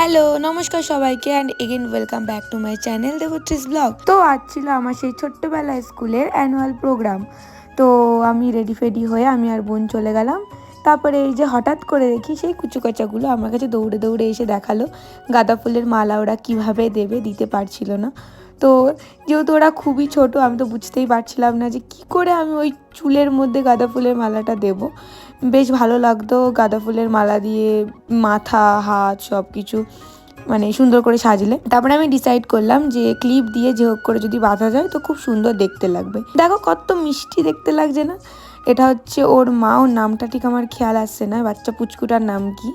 Hello নমস্কার সবাইকে and again welcome back to my channel দেবত্রিস blog তো আজ ছিল আমার সেই ছোট্টবেলা স্কুলের অ্যানুয়াল প্রোগ্রাম তো আমি রেডি ফেডি হয়ে আমি আর বোন চলে গেলাম। তারপরে এই যে হঠাৎ করে দেখি সেই কুচুকাচাগুলো আমার কাছে দৌড়ে দৌড়ে এসে দেখাল। গাঁদা ফুলের মালা ওরা কীভাবে দেবে দিতে পারছিল না। তো যেহেতু ওরা খুবই ছোট, আমি তো বুঝতেই পারছিলাম না যে কি করে আমি ওই চুলের মধ্যে গাঁদা ফুলের মালাটা দেব। বেশ ভালো লাগতো গাঁদা ফুলের মালা দিয়ে, মাথা, হাত সব কিছু মানে সুন্দর করে সাজলে। তারপরে আমি ডিসাইড করলাম যে ক্লিপ দিয়ে যে হোক করে যদি বাঁধা যায় তো খুব সুন্দর দেখতে লাগবে। দেখো কত মিষ্টি দেখতে লাগছে না? এটা হচ্ছে ওর মা, ওর নামটা ঠিক আমার খেয়াল আসছে না, বাচ্চা পুচকুটার নাম কি?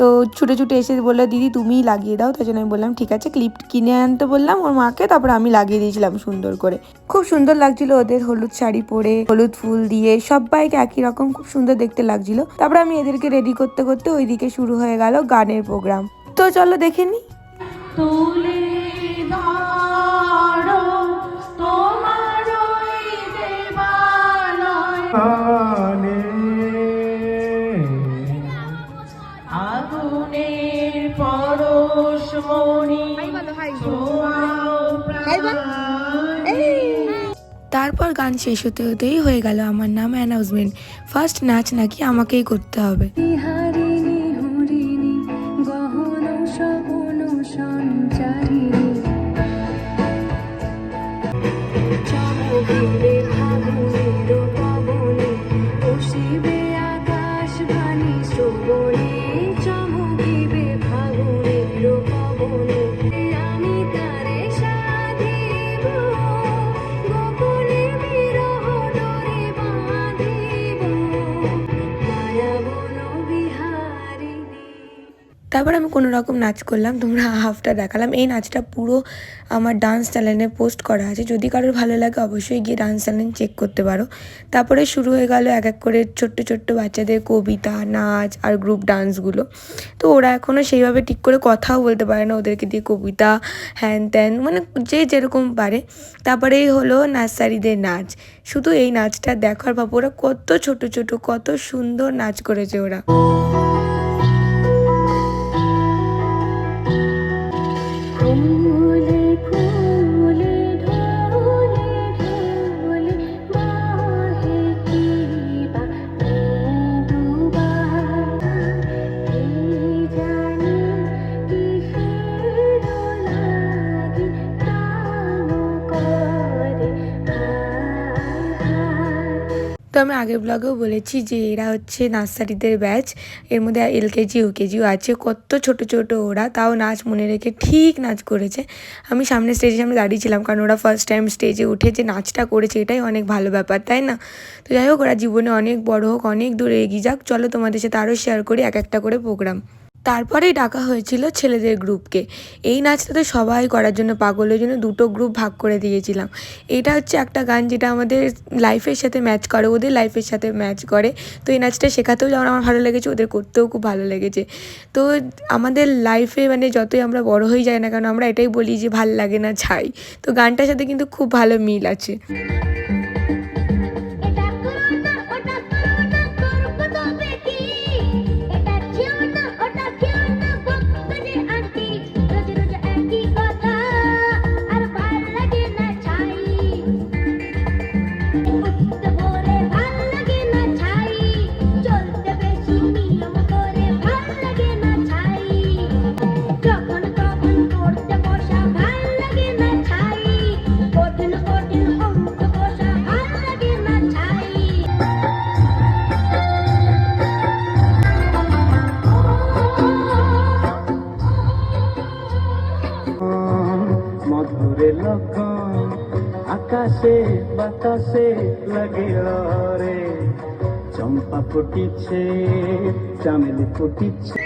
তো ছুটে ছুটে এসে বলল, দিদি তুমিই লাগিয়ে দাও। তাই জন্য আমি বললাম, ঠিক আছে ক্লিপ কিনে আনতে বললাম ওর মাকে, তারপর আমি লাগিয়ে দিয়েছিলাম সুন্দর করে। খুব সুন্দর লাগছিল ওদের হলুদ শাড়ি পরে, হলুদ ফুল দিয়ে, সবাইকে একই রকম খুব সুন্দর দেখতে লাগছিল। তারপর আমি এদেরকে রেডি করতে করতে ওইদিকে শুরু হয়ে গেল গানের প্রোগ্রাম তো চলো দেখে নি। তারপর গান শেষ হতে হতেই হয়ে গেল আমার নাম অ্যানাউন্সমেন্ট ফার্স্ট নাচ নাকি আমাকেই করতে হবে। তারপর আমি কোনো রকম নাচ করলাম, তোমরা হাফটা দেখালাম। এই নাচটা পুরো আমার ডান্স চ্যানেলে পোস্ট করা আছে। যদি কারোর ভালো লাগে, অবশ্যই গিয়ে ডান্স চ্যানেল চেক করতে পারো। তারপরে শুরু হয়ে গেল এক এক করে ছোট্ট ছোট্ট বাচ্চাদের কবিতা, নাচ আর গ্রুপ ডান্সগুলো তো ওরা এখনও সেইভাবে ঠিক করে কথাও বলতে পারে না। ওদেরকে দিয়ে কবিতা, হ্যান ত্যান মানে যে যেরকম পারে। তারপরেই হলো নার্সারিদের নাচ। শুধু এই নাচটা দেখার ভাব ওরা কত ছোট ছোট, কত সুন্দর নাচ করেছে ওরা। আমি আগের ব্লগেও বলেছি যে এরা হচ্ছে নার্সারিদের ব্যাচ। এর মধ্যে এলকেজি ইউকেজিও আছে। কত ছোট ছোট ওরা। তাও নাচ মনে রেখে ঠিক নাচ করেছে। আমি সামনে স্টেজে সামনে দাঁড়িয়েছিলাম কারণ ওরা ফার্স্ট টাইম স্টেজে উঠে যে নাচটা করেছে এটাই অনেক ভালো ব্যাপার, তাই না? তো যাই হোক, ওরা জীবনে অনেক বড় হোক, অনেক দূরে এগিয়ে যাক। চলো তোমাদের সাথে আরও শেয়ার করি এক একটা করে প্রোগ্রাম তারপরেই ডাকা হয়েছিল ছেলেদের গ্রুপকে। এই নাচটাতে সবাই করার জন্য পাগল ওই জন্য দুটো গ্রুপ ভাগ করে দিয়েছিলাম। এটা হচ্ছে একটা গান যেটা আমাদের লাইফের সাথে ম্যাচ করে, ওদের লাইফের সাথে ম্যাচ করে। তো এই নাচটা শেখাতেও যেমন আমার ভালো লেগেছে, ওদের করতেও খুব ভালো লেগেছে। তো আমাদের লাইফে মানে যতই আমরা বড় হয়ে যাই না কেন, আমরা এটাই বলি যে ভালো লাগে না, ছাই। তো গানটার সাথে কিন্তু খুব ভালো মিল আছে। আকাশে বাতাসে লাগিল রে চম্পা ফুটিছে চামেলি ফুটিছে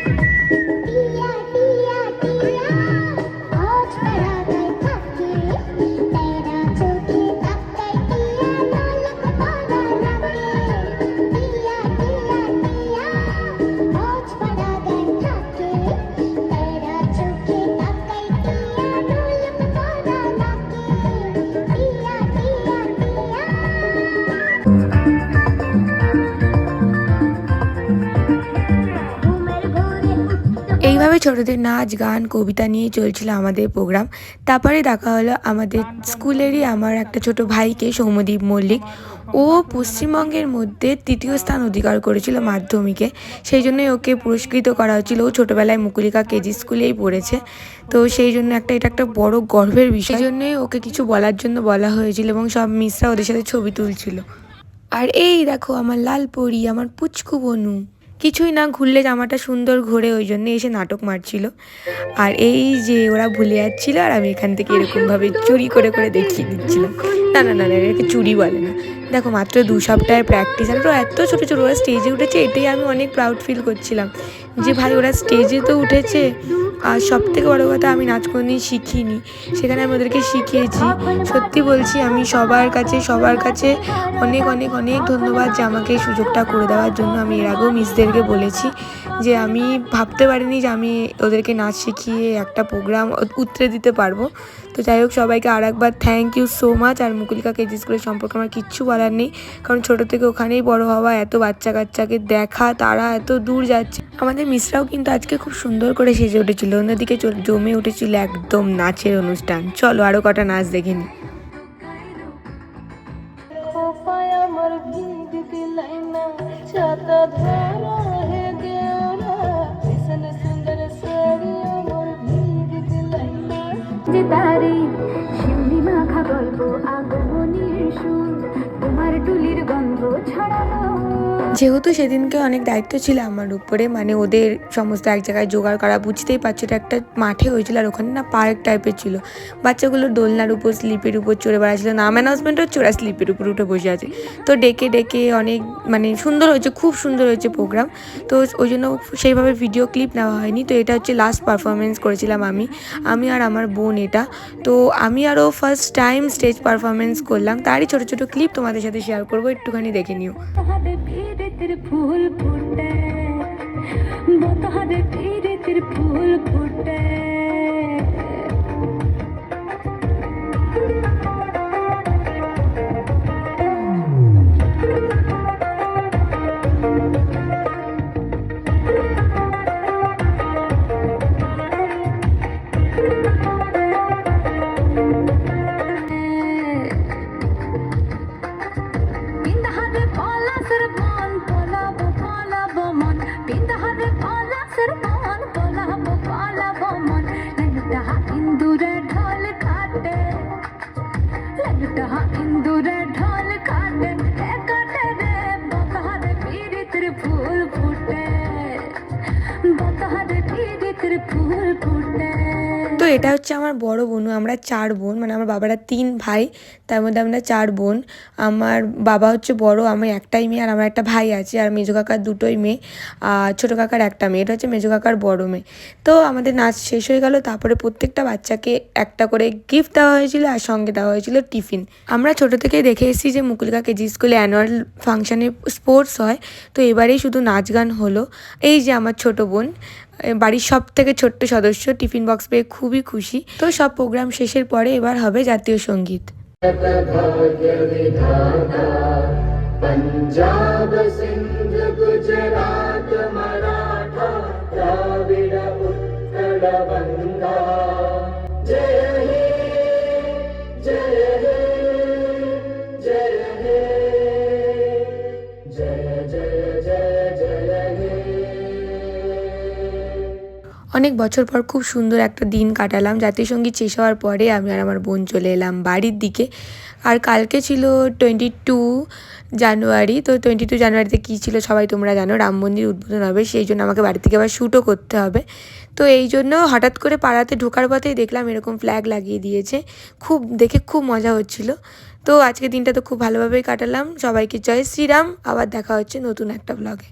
ছোটদের নাচ, গান, কবিতা নিয়ে চলছিল আমাদের প্রোগ্রাম। তারপরে দেখা হলো আমাদের স্কুলেরই আমার একটা ছোট ভাইকে, সৌম্যদীপ মল্লিক। ও পশ্চিমবঙ্গের মধ্যে তৃতীয় স্থান অধিকার করেছিল মাধ্যমিকে। সেই জন্যই ওকে পুরস্কৃত করা হয়েছিল ও ছোটোবেলায় মুকুলিকা কেজি স্কুলেই পড়েছে। তো সেই জন্য একটা, এটা একটা বড় গর্বের বিষয়। জন্যই ওকে কিছু বলার জন্য বলা হয়েছিল এবং সব মিসরা ওদের সাথে ছবি তুলছিল। আর এই দেখো আমার লাল পরি, আমার পুচকু বনু। কিছুই না ঘুরলে জামাটা সুন্দর ঘোরে, ওই জন্য এসে নাটক মারছিল। আর এই যে ওরা ভুলে যাচ্ছিল, আর আমি এখান থেকে এরকমভাবে চুরি করে করে দেখিয়ে দিচ্ছিলাম। না না না না, এটাকে চুরি বলে না। দেখো, মাত্র দু সপ্তাহের প্র্যাকটিস আর এত ছোটো ছোটো, ওরা স্টেজে উঠেছে এটাই আমি অনেক প্রাউড ফিল করছিলাম। যে ভাই ওরা স্টেজে তো উঠেছে, আর সব থেকে বড়ো কথা আমি নাচ কোনোদিন শিখিনি। সেখানে আমি ওদেরকে শিখিয়েছি। সত্যি বলছি, আমি সবার কাছে সবার কাছে অনেক অনেক অনেক ধন্যবাদ যে আমাকে সুযোগটা করে দেওয়ার জন্য। আমি এর আগেও মিসদেরকে বলেছি যে আমি ভাবতে পারিনি যে আমি ওদেরকে নাচ শিখিয়ে একটা প্রোগ্রাম উতরে দিতে পারব। তো যাই হোক, সবাইকে আর একবার থ্যাংক ইউ সো মাচ আর মুকুলিকা কেজি স্কুলের সম্পর্কে আমার কিচ্ছু বলার নেই। কারণ ছোটো থেকে ওখানেই বড় হওয়া, এত বাচ্চা কাচ্চাকে দেখা, তারা এত দূর যাচ্ছে। আমাদের মিসরাও কিন্তু আজকে খুব সুন্দর করে সেজে উঠেছিল। অন্যদিকে জমে উঠেছিল একদম নাচের অনুষ্ঠান। চলো আরও কটা নাচ দেখে না। মাখা গল্প তোমার টুলির গন্ধ ছড়ালো। যেহেতু সেদিনকে অনেক দায়িত্ব ছিল আমার উপরে মানে ওদের সমস্ত এক জায়গায় জোগাড় করা, বুঝতেই পারছ একটা মাঠে হয়েছিল আর ওখানে না পার্ক টাইপের ছিল। বাচ্চাগুলো দোলনার উপর, স্লিপের উপর চড়ে বেড়াচ্ছিল নাম অ্যানাউন্সমেন্ট হচ্ছে ওরা স্লিপের উপর উঠে বসে আছে। তো ডেকে ডেকে অনেক মানে সুন্দর হয়েছে, খুব সুন্দর হয়েছে প্রোগ্রাম তো ওই জন্য সেইভাবে ভিডিও ক্লিপ নেওয়া হয়নি। তো এটা হচ্ছে লাস্ট পারফরমেন্স করেছিলাম আমি আমি আর আমার বোন এটা। তো আমি আরও ফার্স্ট টাইম স্টেজ পারফরমেন্স করলাম। তারই ছোটো ছোটো ক্লিপ তোমাদের সাথে শেয়ার করব, একটুখানি দেখে নিও। তাহারে পীড়িতের ফুল ফুটে তাহারে পীড়িতের ফুল তো এটা হচ্ছে আমার বড় বোন আমরা চার বোন মানে আমার বাবারা তিন ভাই, তার মধ্যে আমরা চার বোন। আমার বাবা হচ্ছে বড়, আমি একটাই মেয়ে আর আমার একটা ভাই আছে আর মেজো কাকার দুটোই মেয়ে, আর ছোটো কাকার একটা মেয়ে, এটা হচ্ছে মেজো কাকার বড় মেয়ে। তো আমাদের নাচ শেষ হয়ে গেল, তারপরে প্রত্যেকটা বাচ্চাকে একটা করে গিফট দেওয়া হয়েছিল আর সঙ্গে দেওয়া হয়েছিল টিফিন। আমরা ছোটো থেকেই দেখে এসেছি যে মুকুলিকা কেজি স্কুলে অ্যানুয়াল ফাংশানে স্পোর্টস হয়, তো এবারেই শুধু নাচ গান হলো। এই যে আমার ছোট বোন বাড়ির সব থেকে ছোট্ট সদস্য টিফিন বক্স পেয়ে খুবই খুশি তো সব প্রোগ্রাম শেষের পরে এবার হবে জাতীয় সঙ্গীত पंजाब सिंध गुजरात मराठा द्राविड उत्कल অনেক বছর পর খুব সুন্দর একটা দিন কাটালাম। জাতীয় সংগীত শেষ হওয়ার পরে আমি আর আমার বোন চলে এলাম বাড়ির দিকে। আর কালকে ছিল টোয়েন্টি টু জানুয়ারি, তো টোয়েন্টি টু জানুয়ারিতে কী ছিল সবাই তোমরা জানো, রাম মন্দির উদ্বোধন হবে, সেই জন্য আমাকে বাড়ি থেকে আবার শ্যুটও করতে হবে। তো এই জন্য হঠাৎ করে পাড়াতে ঢোকার পথেই দেখলাম এরকম ফ্ল্যাগ লাগিয়ে দিয়েছে। খুব, দেখে খুব মজা হচ্ছিল। তো আজকে দিনটা তো খুব ভালোভাবেই কাটালাম। সবাইকে জয় শ্রীরাম। আবার দেখা হচ্ছে নতুন একটা ব্লগে